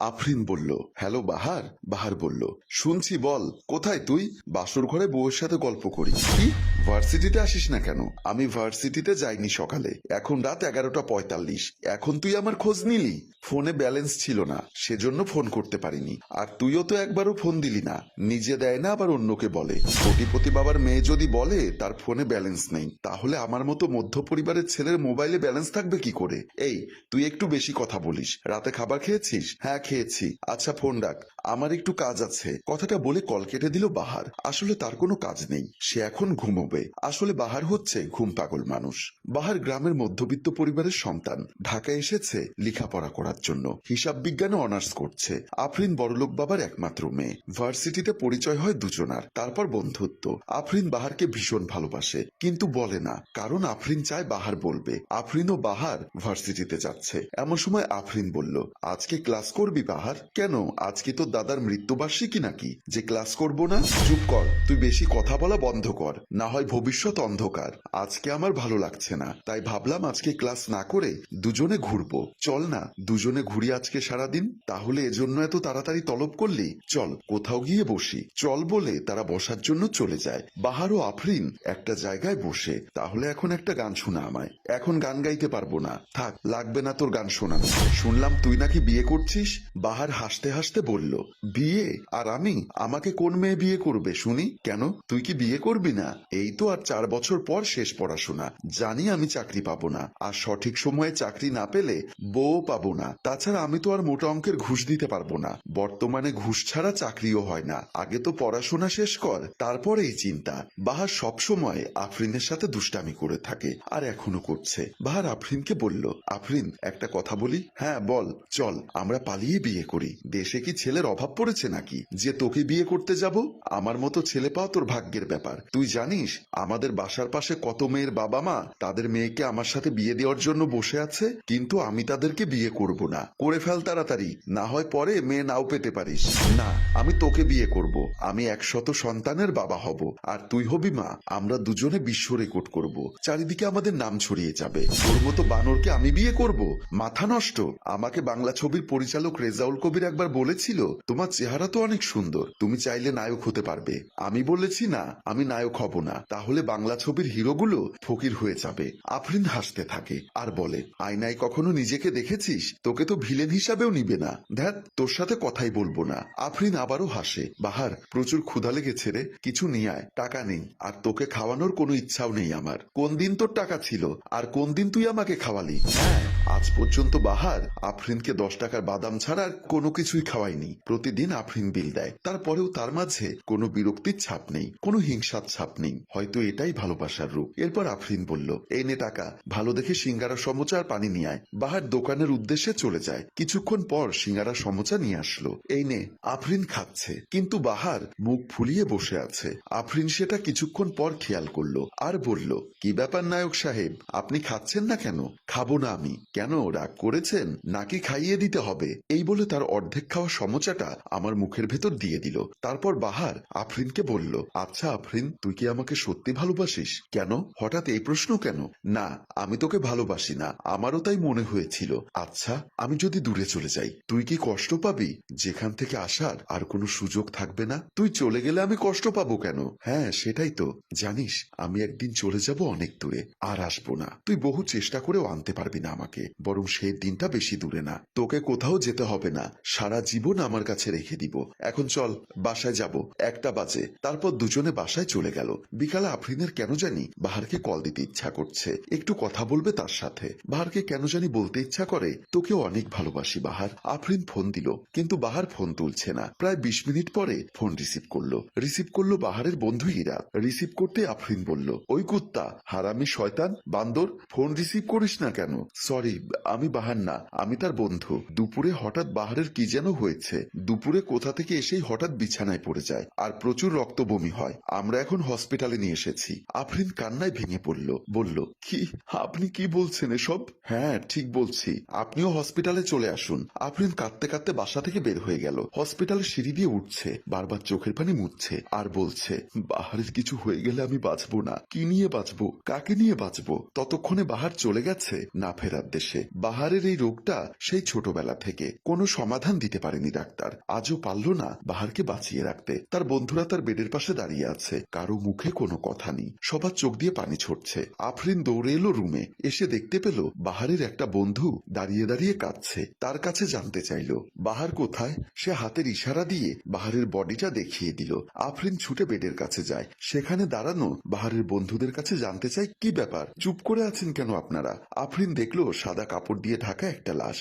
আফরিন বলল, হ্যালো, বাহার। বাহার বলল, শুনছি, বল, কোথায় তুই? বাসর ঘরে বউয়ের সাথে গল্প করি। কি? ভার্সিটিতে আসিস না কেন? আমি ভার্সিটিতে যাইনি সকালে। এখন রাত এগারোটা পঁয়তাল্লিশ। এখন তুই আমার খোঁজ নিলি? ফোনে ব্যালেন্স ছিল না, সেজন্য ফোন করতে পারিনি। আর তুইও তো একবারও ফোন দিলি না, নিজে দেয় না, আবার অন্যকে বলে। কোটিপতি বাবার মেয়ে যদি বলে, তার ফোনে ব্যালেন্স নেই। তাহলে আমার মতো মধ্য পরিবারের ছেলের মোবাইলে ব্যালেন্স থাকবে কি করে? এই, তুই একটু বেশি কথা বলিস। রাতে খাবার খেয়েছিস? হ্যাঁ খেয়েছি। আচ্ছা ফোন ডাক আমার একটু কাজ আছে। কথাটা বলে কল কেটে দিল বাহার। আসলে তার কোনো কাজ নেই। সে এখন ঘুমোবে। আসলে বাহার হচ্ছে ঘুম পাগল মানুষ। বাহার গ্রামের মধ্যবিত্ত পরিবারের সন্তান। ঢাকায় এসেছে লেখাপড়া করার জন্য হিসাব বিজ্ঞানে অনার্স করছে। আফরিন বড়লোক বাবার একমাত্র মেয়ে। ভার্সিটিতে পরিচয় হয় দুজনার। তারপর বন্ধুত্ব। আফরিন বাহারকে ভীষণ ভালোবাসে, কিন্তু বলে না। কারণ আফরিন চায় বাহার বলবে। আফরিন ও বাহার ভার্সিটিতে যাচ্ছে। এমন সময় আফরিন বলল, আজকে ক্লাস করবি বাহার? কেন? আজকে তো দাদার মৃত্যুবার্ষিকী নাকি? যে ক্লাস করব না? চুপ কর। তুই বেশি কথা বলা বন্ধ কর। না হয় ভবিষ্যৎ অন্ধকার। আজকে আমার ভালো লাগছে না। তাই ভাবলাম আজকে ক্লাস না করে দুজনে ঘুরবো। চল না, দুজনে ঘুরি আজকে সারাদিন, তাহলে এজন্য এত তাড়াতাড়ি তলব করলি? চল, কোথাও গিয়ে বসি। চল বলে তারা বসার জন্য চলে যায়। বাহার ও আফরিন একটা জায়গায় বসে। তাহলে এখন একটা গান শোনা আমায়। এখন গান গাইতে পারব না। থাক, লাগবে না তোর গান শোনানো শুনলাম তুই নাকি বিয়ে করছিস? বাহার হাসতে হাসতে বলল, বিয়ে? আর আমি? আমাকে কোন মেয়ে বিয়ে করবে শুনি? কেন? তুই কি বিয়ে করবি না? এই তো আর চার বছর পর শেষ পড়াশোনা। জানি আমি চাকরি পাবো না। আর সঠিক সময়ে চাকরি না পেলে বউ পাবো না। তাছাড়া আমি তো আর মোটা অঙ্কের ঘুষ দিতে পারব না। বর্তমানে ঘুষ ছাড়া চাকরিও হয় না। আগে তো পড়াশোনা শেষ কর তারপরে এই চিন্তা। বাহার সবসময় আফরিনের সাথে দুষ্টামি করে থাকে, আর এখনও করছে। বাহার আফরিনকে বলল, আফরিন, একটা কথা বলি? হ্যাঁ বল, চল, আমরা পালিয়ে বিয়ে করি। দেশে কি ছেলের অভাব পড়েছে নাকি? যে তোকে বিয়ে করতে যাব, আমার মতো ছেলে পাওয়া তোর ভাগ্যের ব্যাপার। তুই জানিস, আমাদের বাসার পাশে কত মেয়ের বাবা মা তাদের মেয়েকে আমার সাথে বিয়ে দেওয়ার জন্য বসে আছে, কিন্তু আমি তাদেরকে বিয়ে করব না। করে ফেল তাড়াতাড়ি। না হয় পরে মেয়ে নাও পেতে পারিস। না, আমি তোকে বিয়ে করব। আমি একশত সন্তানের বাবা হব। আর তুই হবি মা। আমরা দুজনে বিশ্ব রেকর্ড করব। চারিদিকে আমাদের নাম ছড়িয়ে যাবে। তোর মতো বানরকে আমি বিয়ে করব। মাথা নষ্ট। আমাকে বাংলা ছবির পরিচালক রেজাউল কবির একবার বলেছিল, তোমার চেহারা তো অনেক সুন্দর। তুমি চাইলে নায়ক হতে পারবে। আমি বলেছি, না, আমি নায়ক হব না। তাহলে বাংলা ছবির হিরোগুলো ফকির হয়ে যাবে। আফরিন হাসতে থাকে। আর বলে, আয়নায় কখনো নিজেকে দেখেছিস? তোকে তো ভিলেন হিসাবেও নিবে না। ধ্যাত তোর সাথে কথাই বলব না। আফরিন আবারও হাসে। বাহার, প্রচুর ক্ষুধা লেগেছে রে। কিছু নিয়ে আয়, টাকা নেই। আর তোকে খাওয়ানোর কোনো ইচ্ছাও নেই আমার। কোন দিন তোর টাকা ছিল? আর কোন দিন তুই আমাকে খাওয়ালি? হ্যাঁ আজ পর্যন্ত বাহার আফরিনকে দশ টাকার বাদাম ছাড়া আর কোনো কিছুই খাওয়ায়নি। প্রতিদিন আফরিন বিল দেয়। তারপরেও তার মাঝে কোনো বিরক্তির ছাপ নেই, কোনো হিংসার ছাপ নেই। হয়তো এটাই ভালোবাসার রূপ। এরপর আফরিন বলল, এই নে টাকা। ভালো দেখে সিঙ্গারা, সমোচা আর পানি নিয়ে আয়। বাহার দোকানের উদ্দেশ্যে চলে যায়। কিছুক্ষণ পর সিঙ্গারা সমোচা নিয়ে আসলো। এই নে, আফরিন খাচ্ছে। কিন্তু বাহার মুখ ফুলিয়ে বসে আছে। আফরিন সেটা কিছুক্ষণ পর খেয়াল করল আর বলল, কি ব্যাপার নায়ক সাহেব? আপনি খাচ্ছেন না কেন? খাব না আমি। কেন, রাগ করেছেন? নাকি খাইয়ে দিতে হবে? এই বলে তার অর্ধেক খাওয়া সমোচাটা আমার মুখের ভেতর দিয়ে দিল। তারপর বাহার আফরিনকে বলল আচ্ছা আফরিন, তুই কি আমাকে সত্যি ভালোবাসিস? কেন? হঠাৎ এই প্রশ্ন কেন? না, আমি তোকে ভালোবাসি না। আমারও তাই মনে হয়েছিল। আচ্ছা আমি যদি দূরে চলে যাই, তুই কি কষ্ট পাবি? যেখান থেকে আসার আর কোনো সুযোগ থাকবে না? তুই চলে গেলে আমি কষ্ট পাবো কেন? হ্যাঁ সেটাই তো। জানিস, আমি একদিন চলে যাব অনেক দূরে, আর আসব না। তুই বহু চেষ্টা করেও আনতে পারবি না আমাকে, বরং সেই দিনটা বেশি দূরে না। তোকে কোথাও যেতে হবে না। সারা জীবন আমার কাছে রেখে দিব। এখন চল, বাসায় যাব। একটা বাজে। তারপর দুজনে বাসায় চলে গেল। বিকালে আফরিনের কেন জানি বাহারকে কল দিতে ইচ্ছা করছে। একটু কথা বলবে তার সাথে। বাহারকে কেন জানি বলতে ইচ্ছা করে। তোকে অনেক ভালোবাসি বাহার। আফরিন ফোন দিল, কিন্তু বাহার ফোন তুলছে না। প্রায় বিশ মিনিট পরে ফোন রিসিভ করল। রিসিভ করল বাহারের বন্ধু ইরাত রিসিভ করতে আফরিন বলল, ওই কুত্তা, হারামি শয়তান, বান্দর, ফোন রিসিভ করিস না কেন? সরি, আমি বাহার না, আমি তার বন্ধু। দুপুরে হঠাৎ বাহারের কি যেন হয়েছে। দুপুরে কোথা থেকে এসেই হঠাৎ বিছানায় পড়ে যায়, আর প্রচুর রক্ত বমি হয়। আমরা এখন হসপিটালে নিয়ে এসেছি। আফরিন কান্নায় ভেঙে পড়ল, বলল, কি, আপনি কি বলছেন এসব? হ্যাঁ ঠিক বলছি। আপনিও হসপিটালে চলে আসুন। আফরিন কাঁদতে কাঁদতে বাসা থেকে বের হয়ে গেল। হসপিটালে সিঁড়ি দিয়ে উঠছে। বারবার চোখের পানি মুছছে আর বলছে, বাহারের কিছু হয়ে গেলে আমি বাঁচবো না। কি নিয়ে বাঁচবো? কাকে নিয়ে বাঁচবো? ততক্ষণে বাহার চলে গেছে না ফেরার দেশে। বাহারের এই রোগটা সেই ছোটবেলা থেকে। কোনো সমাধান দিতে পারেনি ডাক্তার। আজও পারল না বাহারকে বাঁচিয়ে রাখতে। তার বন্ধুরা তার বেডের পাশে দাঁড়িয়ে আছে। কারও মুখে কোনো কথা নেই। সবার চোখ দিয়ে পানি ছড়ছে। আফরিন দৌড়ে এলো রুমে। এসে দেখতে পেল বাহারের একটা বন্ধু দাঁড়িয়ে দাঁড়িয়ে কাঁদছে। তার কাছে জানতে চাইল, বাহার কোথায়? সে হাতের ইশারা দিয়ে বাহারের বডিটা দেখিয়ে দিল। আফরিন ছুটে বেডের কাছে যায়। সেখানে দাঁড়ানো বাহারের বন্ধুদের কাছে জানতে চাই কি ব্যাপার? চুপ করে আছেন কেন আপনারা? আফরিন দেখল সাদা কাপড় দিয়ে ঢাকা একটা লাশ।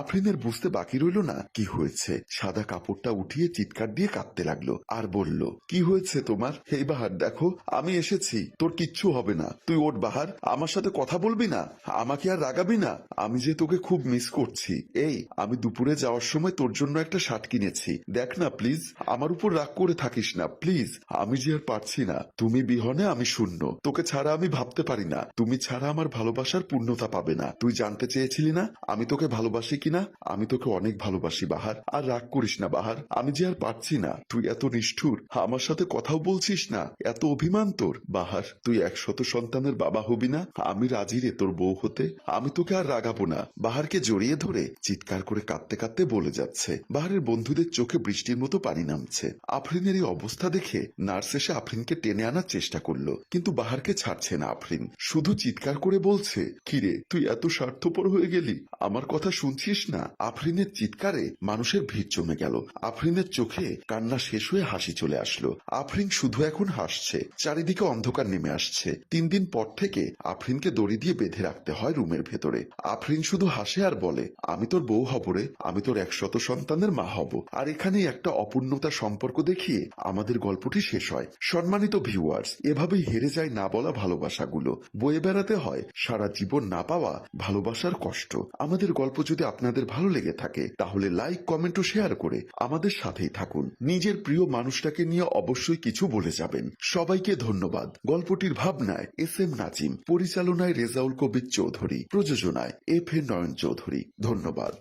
আফরিনের বুঝতে বাকি রইল না, কি হয়েছে? সাদা কাপড়টা উঠিয়ে চিৎকার দিয়ে কাঁদতে লাগল আর বলল, কি হয়েছে তোমার? এই বাহার, দেখো, আমি এসেছি। তোর কিচ্ছু হবে না। তুই ওঠ বাহার, আমার সাথে কথা বলবি না? আমাকে আর রাগাবি না? আমি যে তোকে খুব মিস করছি। এই, আমি দুপুরে যাওয়ার সময় তোর জন্য একটা শার্ট কিনেছি। দেখ না প্লিজ আমার উপর রাগ করে থাকিস না প্লিজ আমি যে আর পারছি না। তুমি বিহনে, আমি শূন্য। তোকে ছাড়া আমি ভাবতে পারি না। তুমি ছাড়া আমার ভালোবাসার পূর্ণতা পাবে না। তুই জানতে চেয়েছিলি না? আমি তোকে ভালোবাসি কিনা আমি তোকে অনেক ভালোবাসি, বাহার। আর রাগ করিস না, বাহার। আমি যে আর পারছি না। তুই এত নিষ্ঠুর। আমার সাথে কথাও বলছিস না। এত অভিমান তোর, বাহার। তুই একশত সন্তানের বাবা হবি না। আমি রাজি রে তোর বউ হতে। আমি তোকে আর রাগাবো না। বাহারকে জড়িয়ে ধরে চিৎকার করে কাঁদতে কাঁদতে বলে যাচ্ছে। বাহারের বন্ধুদের চোখে বৃষ্টির মতো পানি নামছে। আফরিনের এই অবস্থা দেখে নার্স এসে আফরিনকে টেনে আনার চেষ্টা করল, কিন্তু বাহারকে ছাড়ছে না আফরিন। শুধু চিৎকার করে বলছে, কিরে, তুই এত স্বার্থপর হয়ে গেলি? আমার কথা শুনছিস না? আফরিনের চিৎকারে মানুষের ভিড় জমে গেল। আফরিনের চোখে কান্না শেষ হয়ে হাসি চলে আসলো। আফরিন শুধু এখন হাসছে, চারিদিকে অন্ধকার নেমে আসছে। তিন দিন পর থেকে আফরিনকে দড়ি দিয়ে বেঁধে রাখতে হয় রুমের ভেতরে। আফরিন শুধু হাসে আর বলে, আমি তোর বউ হব রে, আমি তোর একশত সন্তানের মা হব। আর এখানেই একটা অপূর্ণতা সম্পর্ক দেখিয়ে আমাদের গল্পটি শেষ হয়। সম্মানিত ভিউয়ার্স এভাবেই হেরে যায় না বলা ভালোবাসাগুলো। বয়ে বেড়াতে হয়, সারা জীবন না পাওয়া ভালোবাসার কষ্ট। আমাদের গল্প যদি আপনাদের ভালো লেগে থাকে, তাহলে লাইক কমেন্ট ও শেয়ার করে আমাদের সাথেই থাকুন। নিজের প্রিয় মানুষটাকে নিয়ে অবশ্যই কিছু বলে যাবেন। সবাইকে ধন্যবাদ। গল্পটির ভাবনায় এস এম নাজিম, পরিচালনায় রেজাউল কবির চৌধুরী, প্রযোজনায় এফ এ নয়ন চৌধুরী। ধন্যবাদ।